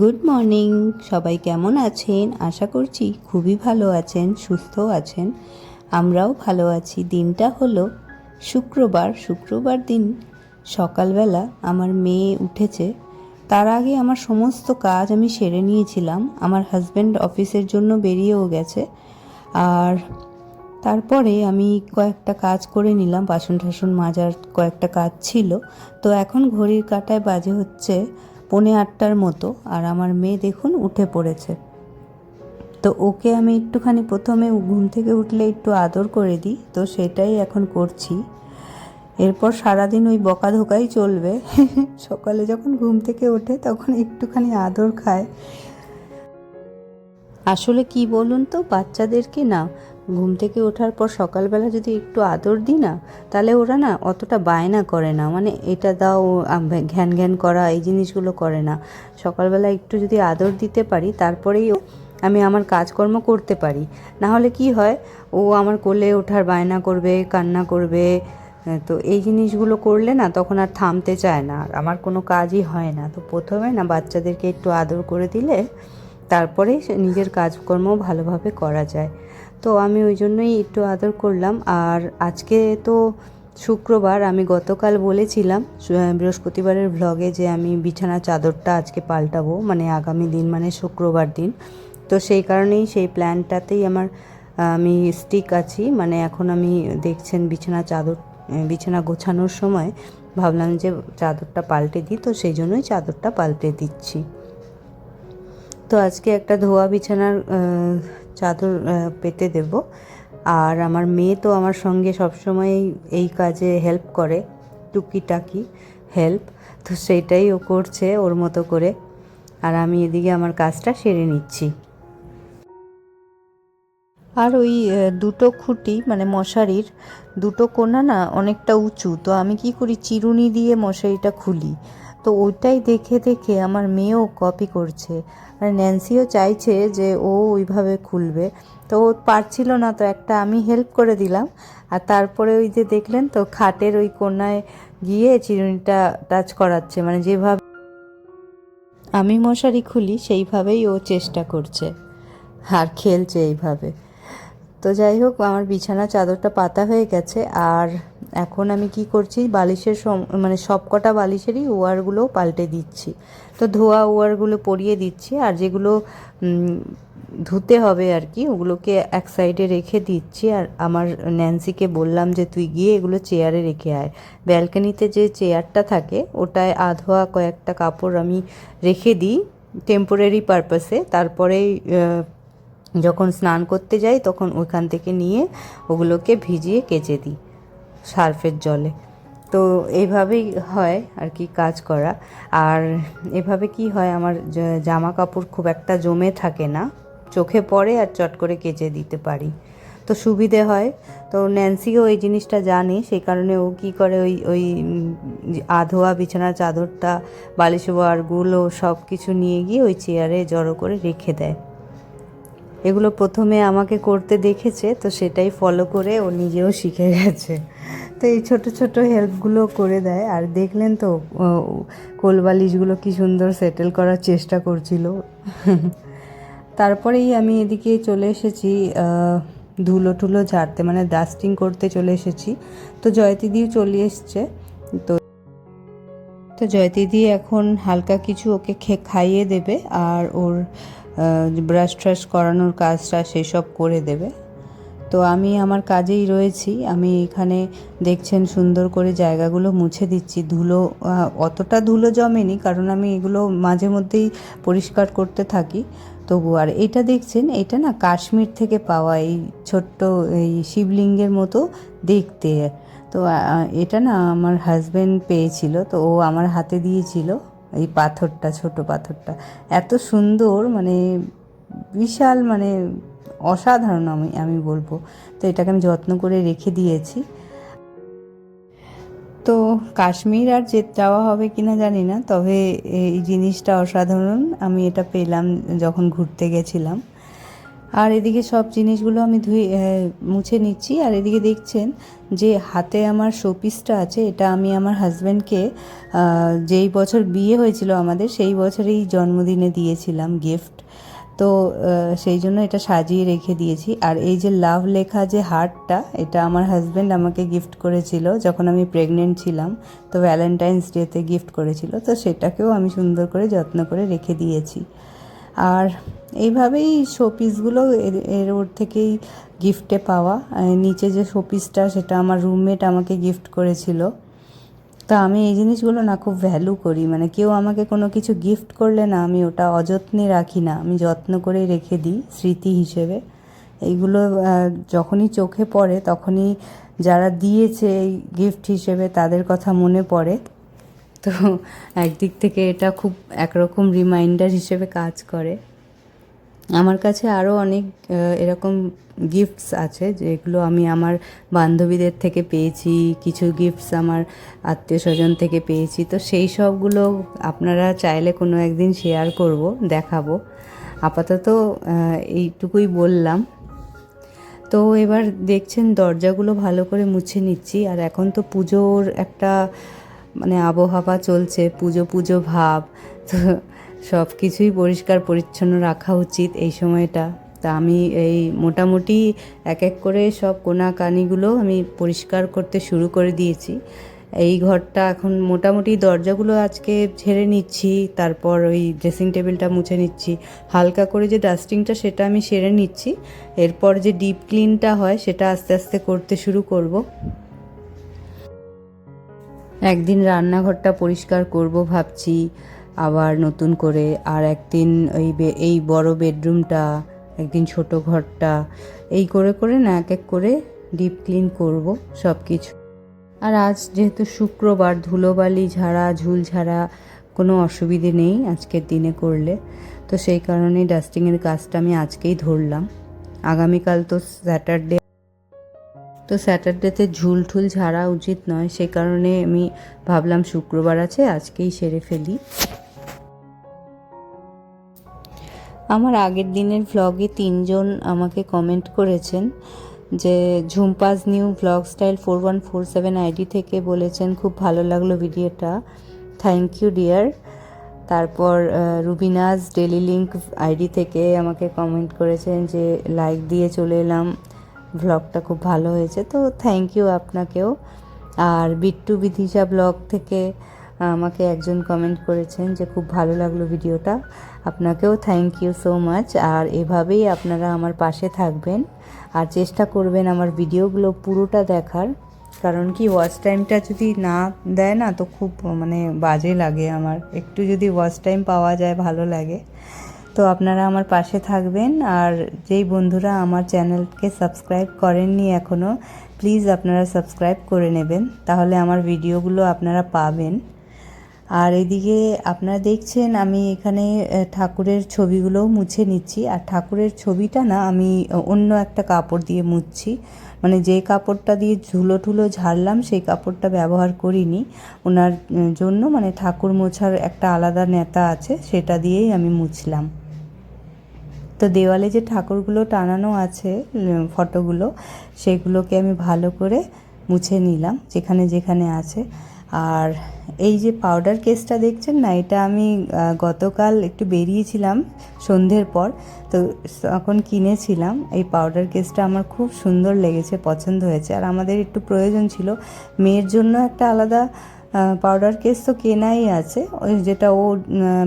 Good morning সবাই কেমন আছেন? আশা করছি খুবই ভালো আছেন, সুস্থ আছেন। আমরাও ভালো আছি। দিনটা হলো শুক্রবার। শুক্রবার দিন সকালবেলা আমার মেয়ে উঠেছে। তার আগে আমার সমস্ত কাজ আমি সেরে নিয়েছিলাম। আমার হাজব্যান্ড অফিসের জন্য বেরিয়েও গেছে। আর তারপরে আমি কয়েকটা কাজ করে নিলাম। বাসন টাসন মাজার কয়েকটা কাজ ছিল। তো এখন ঘড়ির কাঁটায় বাজে হচ্ছে পৌনে আটটার মতো আর আমার মেয়ে দেখুন উঠে পড়েছে। তো ওকে আমি একটুখানি প্রথমে ঘুম থেকে উঠলে একটু আদর করে দিই, তো সেটাই এখন করছি। এরপর সারাদিন ওই বকাধোকাই চলবে। সকালে যখন ঘুম থেকে ওঠে তখন একটুখানি আদর খায়। আসলে কি বলুন তো, বাচ্চাদেরকে না ঘুম থেকে ওঠার পর সকালবেলা যদি একটু আদর দিই না, তাহলে ওরা না অতটা বায়না করে না। মানে এটা দাও ঘ্যান ঘ্যান করা, এই জিনিসগুলো করে না। সকালবেলা একটু যদি আদর দিতে পারি, তারপরেই আমি আমার কাজকর্ম করতে পারি। না হলে কি হয়, ও আমার কোলে ওঠার বায়না করবে, কান্না করবে তো এই জিনিসগুলো করলে না তখন আর থামতে চায় না। আর আমার কোনো কাজই হয় না। তো প্রথমে না বাচ্চাদেরকে একটু আদর করে দিলে, তারপরেই সে নিজের কাজকর্ম ভালোভাবে করা যায়। তো আমি ওই জন্যই একটু আদর করলাম। আর আজকে তো শুক্রবার, আমি গতকাল বলেছিলাম বৃহস্পতিবারের ভ্লগে যে আমি বিছানা চাদরটা আজকে পাল্টাবো মানে আগামী দিন মানে শুক্রবার দিন। তো সেই কারণেই সেই প্ল্যানটাতেই আমার আমি স্টিক আছি। মানে এখন আমি দেখছেন বিছানা চাদর বিছানা গোছানোর সময় ভাবলাম যে চাদরটা পাল্টে দিই, তো সেই জন্যই চাদরটা পাল্টে দিচ্ছি। তো আজকে একটা ধোয়া বিছানার চাদর পেতে দেব। আর আমার মেয়ে তো আমার সঙ্গে সবসময় এই কাজে হেল্প করে, টুকিটাকি হেল্প তো সেইটাই ও করছে ওর মতো করে। আর আমি এদিকে আমার কাজটা সেরে নিচ্ছি। আর ওই দুটো খুঁটি মানে মশারির দুটো কোণা না অনেকটা উঁচু, তো আমি কি করি, চিরুনি দিয়ে মশারিটা খুলি। তো ওইটাই দেখে দেখে আমার মেয়েও কপি করছে। আর ন্যান্সিও চাইছে যে ও ওইভাবে খুলবে। তো ও পারছিল না, তো একটা আমি হেল্প করে দিলাম। আর তারপরে ওই যে দেখলেন তো, খাটের ওই কোণায় গিয়ে চিরুনিটা টাচ করাচ্ছে। মানে যেভাবে আমি মশারি খুলি, সেইভাবেই ও চেষ্টা করছে। আর খেলছে এইভাবে। তো যাই হোক, আমার বিছানা চাদরটা পাতা হয়ে গেছে। আর এখন আমি কি করছি, বালিশের মানে সবকটা বালিশেরই ওয়ারগুলো পাল্টে দিচ্ছি। তো ধোয়া ওয়ারগুলো পরিয়ে দিচ্ছি আর যেগুলো ধুতে হবে আর কি, ওগুলোকে এক সাইডে রেখে দিচ্ছি। আর আমার ন্যান্সিকে বললাম যে, তুই গিয়ে এগুলো চেয়ারে রেখে আয়। ব্যালকনিতে যে চেয়ারটা থাকে, ওটায় আধোয়া কয়েকটা কাপড় আমি রেখে দিই টেম্পোরারি পারপাসে তারপরেই যখন স্নান করতে যাই, তখন ওইখান থেকে নিয়ে ওগুলোকে ভিজিয়ে কেচে দিই। সার্ফের জলে। তো এইভাবেই হয় আর কি কাজ করা। আর এভাবে কি হয়, আমার জামা কাপড় খুব একটা জমে থাকে না। চোখে পড়ে আর চট করে কেচে দিতে পারি। তো সুবিধে হয়। তো ন্যান্সিও এই জিনিসটা জানে, সেই কারণে ও কি করে ওই ওই আধোয়া বিছানার চাদরটা, বালিশ ওয়ারগুলো সব কিছু নিয়ে গিয়ে ওই চেয়ারে জড়ো করে রেখে দেয়। এগুলো প্রথমে আমাকে করতে দেখেছে, তো সেটাই ফলো করে ও নিজেও শিখে গেছে। তো এই ছোট ছোট হেল্পগুলো করে দেয়। আর দেখলেন তো কোলবালিশগুলো কি সুন্দর সেটেল করার চেষ্টা করছিল। তারপরেই আমি এদিকে চলে এসেছি ধুলো টুলো ঝাড়তে মানে ডাস্টিং করতে চলে এসেছি। তো জয়তিদিও চলে এসছে। তো তো জয়তিদি এখন হালকা কিছু ওকে খে, খাইয়ে দেবে। আর ওর ব্রাশ ট্রাশ করানোর কাজটা সেসব করে দেবে। তো আমি আমার কাজেই রয়েছি। আমি এখানে দেখছেন সুন্দর করে জায়গাগুলো মুছে দিচ্ছি। ধুলো অতটা ধুলো জমেনি কারণ আমি এগুলো মাঝে মধ্যেই পরিষ্কার করতে থাকি। তবু আর এটা দেখছেন, এটা না কাশ্মীর থেকে পাওয়া এই ছোট্ট এই শিবলিঙ্গের মতো দেখতে। তো এটা না আমার হাজব্যান্ড পেয়েছিল, তো ও আমার হাতে দিয়েছিল। এই পাথরটা, ছোট পাথরটা। এত সুন্দর মানে বিশাল মানে অসাধারণ আমি আমি বলব। তো এটাকে আমি যত্ন করে রেখে দিয়েছি। তো কাশ্মীর আর যে, যাওয়া হবে কি না জানি না, তবে এই জিনিসটা অসাধারণ। আমি এটা পেলাম যখন ঘুরতে গেছিলাম। আর এদিকে সব জিনিসগুলো আমি ধুয়ে মুছে নিচ্ছি। আর এদিকে দেখছেন যে হাতে আমার শোপিসটা আছে, এটা আমি আমার হাজব্যান্ডকে যেই বছর বিয়ে হয়েছিল আমাদের, সেই বছরেই জন্মদিনে দিয়েছিলাম গিফট। তো সেই জন্য এটা সাজিয়ে রেখে দিয়েছি। আর এই যে লাভ লেখা যে হার্টটা এটা আমার হাজব্যান্ড আমাকে গিফট করেছিল যখন আমি প্রেগনেন্ট ছিলাম। তো ভ্যালেন্টাইন্স ডেতে গিফট করেছিল। তো সেটাকেও আমি সুন্দর করে যত্ন করে রেখে দিয়েছি। আর এইভাবেই শোপিসগুলো এর ওর থেকেই গিফটে পাওয়া। নিচে যে শোপিসটা সেটা আমার রুমমেট আমাকে গিফট করেছিল। তা আমি এই জিনিসগুলো না খুব ভ্যালু করি। মানে কেউ আমাকে কোনো কিছু গিফট করলে না আমি ওটা অযত্নে রাখি না। আমি যত্ন করে রেখে দিই স্মৃতি হিসেবে। এইগুলো যখনই চোখে পড়ে, তখনই যারা দিয়েছে এই গিফট হিসেবে তাদের কথা মনে পড়ে। তো একদিক থেকে এটা খুব একরকম রিমাইন্ডার হিসেবে কাজ করে। আমার কাছে আরও অনেক এরকম গিফটস আছে যেগুলো আমি আমার বান্ধবীদের থেকে পেয়েছি, কিছু গিফটস আমার আত্মীয় স্বজন থেকে পেয়েছি। তো সেই সবগুলো আপনারা চাইলে কোনো একদিন শেয়ার করব, দেখাবো। আপাতত এইটুকুই বললাম। তো এবার দেখছেন দরজাগুলো ভালো করে মুছে নিচ্ছি, আর এখন তো পুজোর একটা মানে আবহাওয়া চলছে, পুজো পুজো ভাব, তো সব কিছুই পরিষ্কার, পরিচ্ছন্ন রাখা উচিত এই সময়টা। তা আমি এই মোটামুটি এক এক করে সব কোনা কানিগুলো আমি পরিষ্কার করতে শুরু করে দিয়েছি। এই ঘরটা এখন মোটামুটি দরজাগুলো আজকে ঝেড়ে নিচ্ছি, তারপর ওই ড্রেসিং টেবিলটা মুছে নিচ্ছি। হালকা করে যে ডাস্টিংটা সেটা আমি সেরে নিচ্ছি। এরপর যে ডিপ ক্লিনটা হয় সেটা আস্তে আস্তে করতে শুরু করব। একদিন রান্নাঘরটা পরিষ্কার করব ভাবছি, আবার নতুন করে, আর একদিন ওই এই বড় বেডরুমটা, একদিন ছোট ঘরটা, এই করে করে না এক এক করে ডিপ ক্লিন করব সব কিছু আর আজ যেহেতু শুক্রবার, ধুলোবালি ঝাড়া, ঝুল ঝাড়া, কোনো অসুবিধে নেই আজকের দিনে করলে। তো সেই কারণে ডাস্টিংয়ের কাজটা আমি আজকেই ধরলাম। আগামীকাল তো স্যাটারডে তো স্যাটারডেতে ঝুল ঠুল ঝাড়া উচিত নয়, সে কারণে আমি ভাবলাম শুক্রবার আছে, আজকেই সেরে ফেলি। আমার আগের দিনের ভ্লগে তিনজন আমাকে কমেন্ট করেছেন যে, Jhumpa's new vlog style four one four seven ID থেকে বলেছেন, খুব ভালো লাগল ভিডিওটা। থ্যাংক ইউ ডিয়ার তারপর রুবিনাজ ডেলি লিঙ্ক আইডি থেকে আমাকে কমেন্ট করেছেন যে লাইক দিয়ে চলে এলাম। ভ্লগটা খুব ভালো হয়েছে, তো থ্যাংক ইউ আপনাকেও। আর বিট্টু বিদিশা ব্লগ থেকে আমাকে একজন কমেন্ট করেছেন যে খুব ভালো লাগল ভিডিওটা, আপনাকেও থ্যাংক ইউ সো মাচ আর এভাবেই আপনারা আমার পাশে থাকবেন, আর চেষ্টা করবেন আমার ভিডিওগুলো পুরোটা দেখার। কারণ কি ওয়াচ টাইমটা যদি না দেয় না, তো খুব মানে বাজে লাগে আমার। একটু যদি ওয়াচ টাইম পাওয়া যায়, ভালো লাগে। তো আপনারা আমার পাশে থাকবেন আর যেই বন্ধুরা আমার চ্যানেলকে সাবস্ক্রাইব করেননি এখনও প্লিজ আপনারা সাবস্ক্রাইব করে নেবেন, তাহলে আমার ভিডিওগুলো আপনারা পাবেন। আর এদিকে আপনারা দেখছেন আমি এখানে ঠাকুরের ছবিগুলোও মুছে নিচ্ছি। আর ঠাকুরের ছবিটা না আমি অন্য একটা কাপড় দিয়ে মুছছি। মানে যে কাপড়টা দিয়ে ঝুলো ঠুলো ঝাড়লাম, সেই কাপড়টা ব্যবহার করিনি। ওনার জন্য মানে ঠাকুর মোছার একটা আলাদা নেতা আছে, সেটা দিয়েই আমি মুছলাম। তো দেওয়ালে যে ঠাকুরগুলো টানানো আছে ফটোগুলো, সেগুলোকে আমি ভালো করে মুছে নিলাম, যেখানে যেখানে আছে। আর এই যে পাউডার কেসটা দেখছেন না, এটা আমি গতকাল একটু বেরিয়েছিলাম সন্ধ্যের পর, তো তখন কিনেছিলাম। এই পাউডার কেসটা আমার খুব সুন্দর লেগেছে, পছন্দ হয়েছে। আর আমাদের একটু প্রয়োজন ছিল, মেয়ের জন্য একটা আলাদা পাউডার কেস তো কেনাই আছে। ওই যেটা ও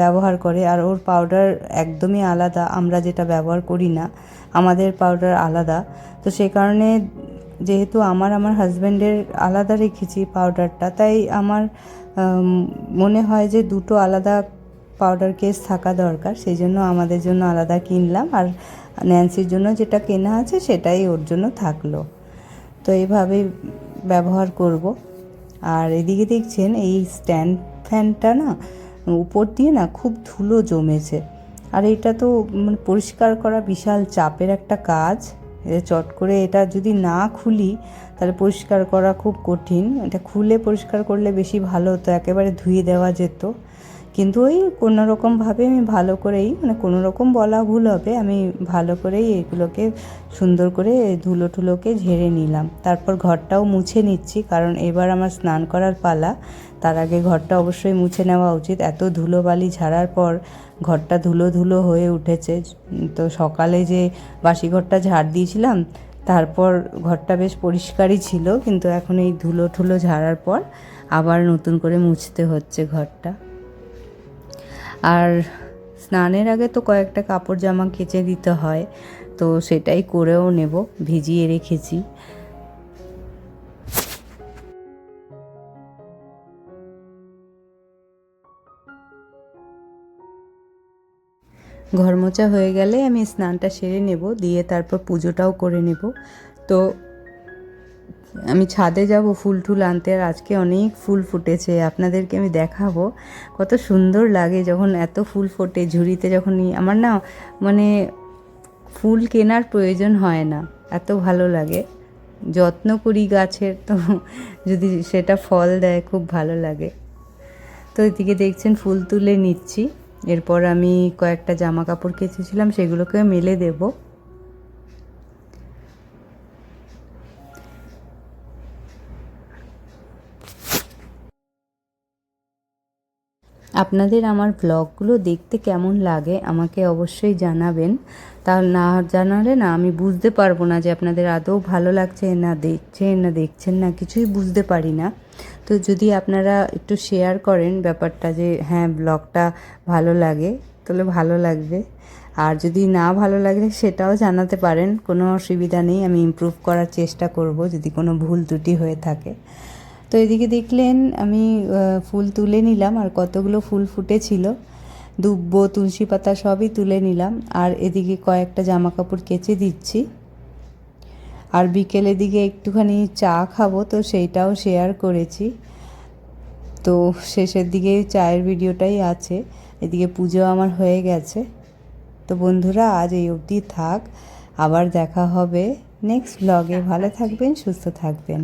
ব্যবহার করে। আর ওর পাউডার একদমই আলাদা। আমরা যেটা ব্যবহার করি না, আমাদের পাউডার আলাদা। তো সে কারণে যেহেতু আমার আমার হাজব্যান্ডের আলাদা রেখেছি পাউডারটা তাই আমার মনে হয় যে দুটো আলাদা পাউডার কেস থাকা দরকার। সেই জন্য আমাদের জন্য আলাদা কিনলাম। আর ন্যান্সির জন্য যেটা কেনা আছে, সেটাই ওর জন্য থাকল। তো এইভাবেই ব্যবহার করব। আর এদিকে দেখছেন এই স্ট্যান্ড ফ্যানটা না, উপর দিয়ে না খুব ধুলো জমেছে। আর এটা তো মানে পরিষ্কার করা বিশাল চাপের একটা কাজ। চট করে এটা যদি না খুলি, তাহলে পরিষ্কার করা খুব কঠিন। এটা খুলে পরিষ্কার করলে বেশি ভালো হতো, একেবারে ধুয়ে দেওয়া যেত। কিন্তু ওই কোনো রকমভাবে আমি ভালো করেই মানে কোনো রকম বলা ভুল হবে, আমি ভালো করেই এগুলোকে সুন্দর করে ধুলো টুলোকে ঝেড়ে নিলাম। তারপর ঘরটাও মুছে নিচ্ছি, কারণ এবার আমার স্নান করার পালা। তার আগে ঘরটা অবশ্যই মুছে নেওয়া উচিত। এত ধুলোবালি ঝাড়ার পর ঘরটা ধুলো ধুলো হয়ে উঠেছে। তো সকালে যে বাসি ঘরটা ঝাড় দিয়েছিলাম, তারপর ঘরটা বেশ পরিষ্কারই ছিল, কিন্তু এখন এই ধুলো ঠুলো ঝাড়ার পর আবার নতুন করে মুছতে হচ্ছে ঘরটা। আর স্নানের আগে তো কয়েকটা কাপড় জামা কেচে দিতে হয়, তো সেটাই করেও নেব, ভিজিয়ে রেখেছি। ঘরমোচা হয়ে গেলে আমি স্নানটা সেরে নেব, দিয়ে তারপর পুজোটাও করে নেব। তো আমি ছাদে যাব, ফুল টুল আনতে, আর আজকে অনেক ফুল ফুটেছে। আপনাদেরকে আমি দেখাবো কত সুন্দর লাগে যখন এত ফুল ফোটে ঝুড়িতে যখন আমার না মানে ফুল কেনার প্রয়োজন হয় না, এত ভালো লাগে। যত্ন করি গাছের, তো যদি সেটা ফল দেয় খুব ভালো লাগে। তো এদিকে দেখছেন ফুল তুলে নিচ্ছি। এরপর আমি কয়েকটা জামা কাপড় কেচেছিলাম সেগুলোকে মেলে দেবো। আপনাদের আমার ব্লগগুলো দেখতে কেমন লাগে আমাকে অবশ্যই জানাবেন। তা না জানালে না আমি বুঝতে পারব না যে আপনাদের আদৌ ভালো লাগছে না দেখছেন না দেখছেন না, কিছুই বুঝতে পারি না। তো যদি আপনারা একটু শেয়ার করেন ব্যাপারটা যে হ্যাঁ ব্লগটা ভালো লাগে, তাহলে ভালো লাগবে। আর যদি না ভালো লাগলে সেটাও জানাতে পারেন, কোনো অসুবিধা নেই, আমি ইমপ্রুভ করার চেষ্টা করব যদি কোনো ভুল ত্রুটি হয়ে থাকে। তো এদিকে দেখলেন আমি ফুল তুলে নিলাম, আর কতগুলো ফুল ফুটেছিল। দুব্ব, তুলসী পাতা সবই তুলে নিলাম, আর এদিকে কয়েকটা জামা কাপড় কেচে দিচ্ছি। আর বিকেলের দিকে একটুখানি চা খাব, তো সেইটাও শেয়ার করেছি। তো শেষের দিকে চায়ের ভিডিওটাই আছে, এদিকে পুজো আমার হয়ে গেছে। তো বন্ধুরা, আজ এই অবধি থাক, আবার দেখা হবে নেক্সট ব্লগে ভালো থাকবেন, সুস্থ থাকবেন।